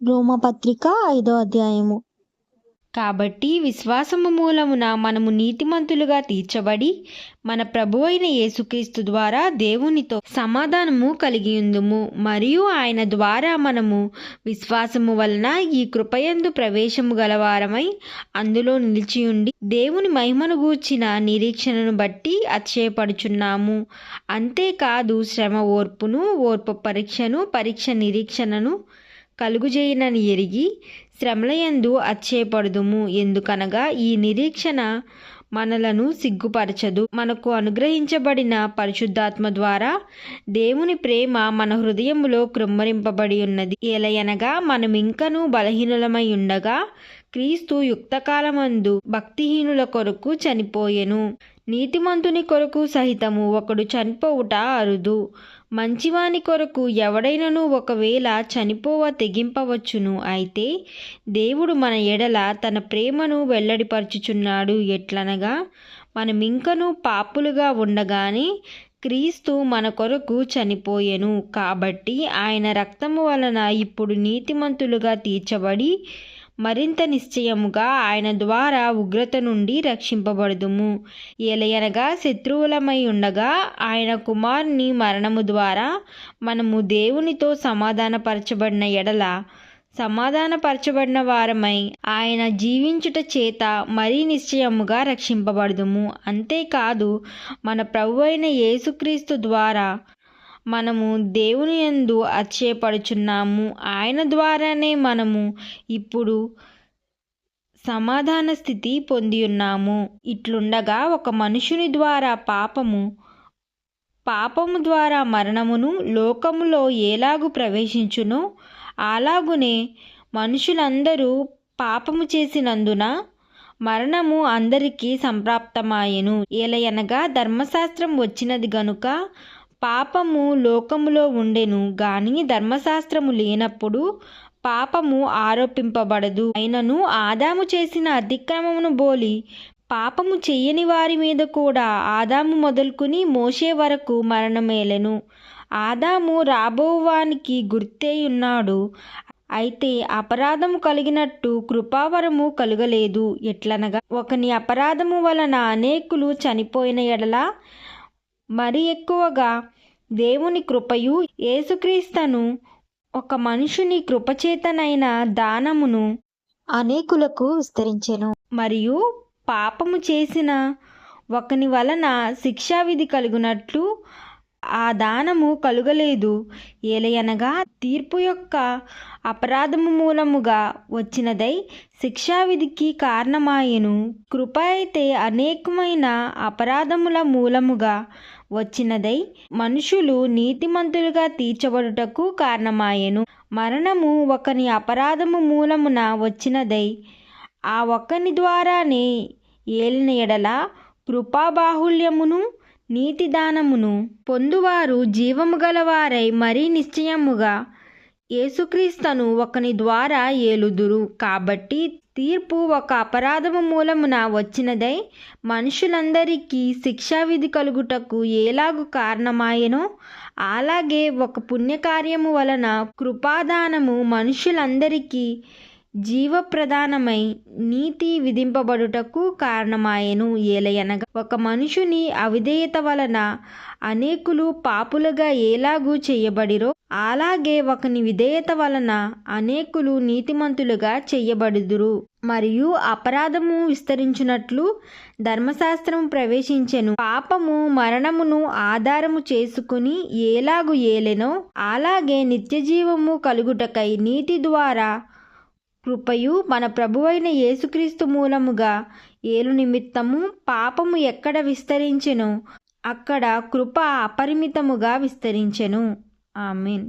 రోమపత్రిక ఐదో అధ్యాయము. కాబట్టి విశ్వాసము మూలమున మనము నీతిమంతులుగా తీర్చబడి మన ప్రభు అయిన యేసుక్రీస్తు ద్వారా దేవునితో సమాధానము కలిగి ఉందుము మరియు ఆయన ద్వారా మనము విశ్వాసము వలన ఈ కృపయందు ప్రవేశము గలవారమై అందులో నిలిచి ఉండి దేవుని మహిమను గూర్చిన నిరీక్షణను బట్టి అతిశయపడుచున్నాము అంతేకాదు శ్రమ ఓర్పును ఓర్పు పరీక్షను పరీక్ష నిరీక్షణను కలుగుజేయనని ఎరిగి శ్రమలయందు అచ్చయపడుదుము ఎందుకనగా ఈ నిరీక్షణ మనలను సిగ్గుపరచదు. మనకు అనుగ్రహించబడిన పరిశుద్ధాత్మ ద్వారా దేవుని ప్రేమ మన హృదయములో కృమ్మరింపబడి ఉన్నది. ఏలయనగా మనం బలహీనులమై ఉండగా క్రీస్తు యుక్తకాలమందు భక్తిహీనుల కొరకు చనిపోయెను. నీతిమంతుని కొరకు సహితము ఒకడు చనిపోవుట అరుదు. మంచివాని కొరకు ఎవడైనను ఒకవేళ చనిపోవ తెగింపవచ్చును అయితే దేవుడు మన ఎడల తన ప్రేమను వెల్లడిపరచుచున్నాడు ఎట్లనగా మనమింకను పాపులుగా ఉండగానే క్రీస్తు మన కొరకు చనిపోయెను. కాబట్టి ఆయన రక్తము వలన ఇప్పుడు నీతిమంతులుగా తీర్చబడి మరింత నిశ్చయముగా ఆయన ద్వారా ఉగ్రత నుండి రక్షింపబడుదుము. ఏలయనగా శత్రువులమై ఉండగా ఆయన కుమారుని మరణము ద్వారా మనము దేవునితో సమాధానపరచబడిన ఎడల సమాధానపరచబడిన వారమై ఆయన జీవించుట చేత మరీ నిశ్చయముగా రక్షింపబడుదుము. అంతేకాదు మన ప్రభు అయిన యేసుక్రీస్తు ద్వారా మనము దేవుని యందు అచ్చేపడుచున్నాము ఆయన ద్వారానే మనము ఇప్పుడు సమాధాన స్థితి పొంది ఉన్నాము. ఇట్లుండగా ఒక మనుషుని ద్వారా పాపము పాపము ద్వారా మరణమును లోకములో ఏలాగు ప్రవేశించునో అలాగునే మనుషులందరూ పాపము చేసినందున మరణము అందరికీ సంప్రాప్తమాయెను. ఏలయనగా ధర్మశాస్త్రం వచ్చినది గనుక పాపము లోకములో ఉండెను గాని ధర్మశాస్త్రము లేనప్పుడు పాపము ఆరోపింపబడదు. అయినను ఆదాము చేసిన అతిక్రమమును బోలి పాపము చెయ్యని వారి మీద కూడా ఆదాము మొదలుకుని మోసే వరకు మరణమేలెను. ఆదాము రాబోవానికి గుర్తే ఉన్నాడు అయితే అపరాధము కలిగినట్టు కృపావరము కలుగలేదు. ఎట్లనగా ఒకని అపరాధము వలన అనేకులు చనిపోయిన ఎడల మరి ఎక్కువగా దేవుని కృపయు యేసుక్రీస్తను ఒక మనుషుని కృపచేతనైన దానమును అనేకులకు విస్తరించెను. మరియు పాపము చేసిన ఒకని వలన శిక్షావిధి కలుగునట్లు ఆ దానము కలుగలేదు. ఏలయనగా తీర్పు యొక్క అపరాధము మూలముగా వచ్చినదై శిక్షావిధికి కారణమాయెను. కృప అయితే అనేకమైన అపరాధముల మూలముగా వచ్చినదై మనుషులు నీతిమంతులుగా తీర్చబడుటకు కారణమాయెను. మరణము ఒకని అపరాధము మూలమున వచ్చినదై ఆ ఒక్కని ద్వారానే ఏలిన ఎడల కృపాబాహుల్యమును నీతి దానమును పొందువారు జీవము గలవారై మరీ నిశ్చయముగా యేసుక్రీస్తను ఒకని ద్వారా ఏలుదురు. కాబట్టి తీర్పు ఒక అపరాధము మూలమున వచ్చినదై మనుషులందరికీ శిక్షావిధి కలుగుటకు ఏలాగు కారణమాయెనో అలాగే ఒక పుణ్యకార్యము వలన కృపాదానము మనుషులందరికీ జీవప్రధానమై నీతి విధింపబడుటకు కారణమాయెను ఏలయనగా. ఒక మనుషుని అవిధేయత వలన అనేకులు పాపులుగా ఎలాగూ చేయబడిరో అలాగే ఒకని విధేయత వలన అనేకులు నీతిమంతులుగా చేయబడుదురు. మరియు అపరాధము విస్తరించినట్లు ధర్మశాస్త్రం ప్రవేశించెను. పాపము మరణమును ఆధారము చేసుకుని ఏలాగు ఏలెనో అలాగే నిత్యజీవము కలుగుటకై నీతి ద్వారా కృపయు మన ప్రభువైన యేసుక్రీస్తు మూలముగా ఏలు నిమిత్తము పాపము ఎక్కడ విస్తరించెనో? అక్కడ కృప అపరిమితముగా విస్తరించెను. ఆమెన్.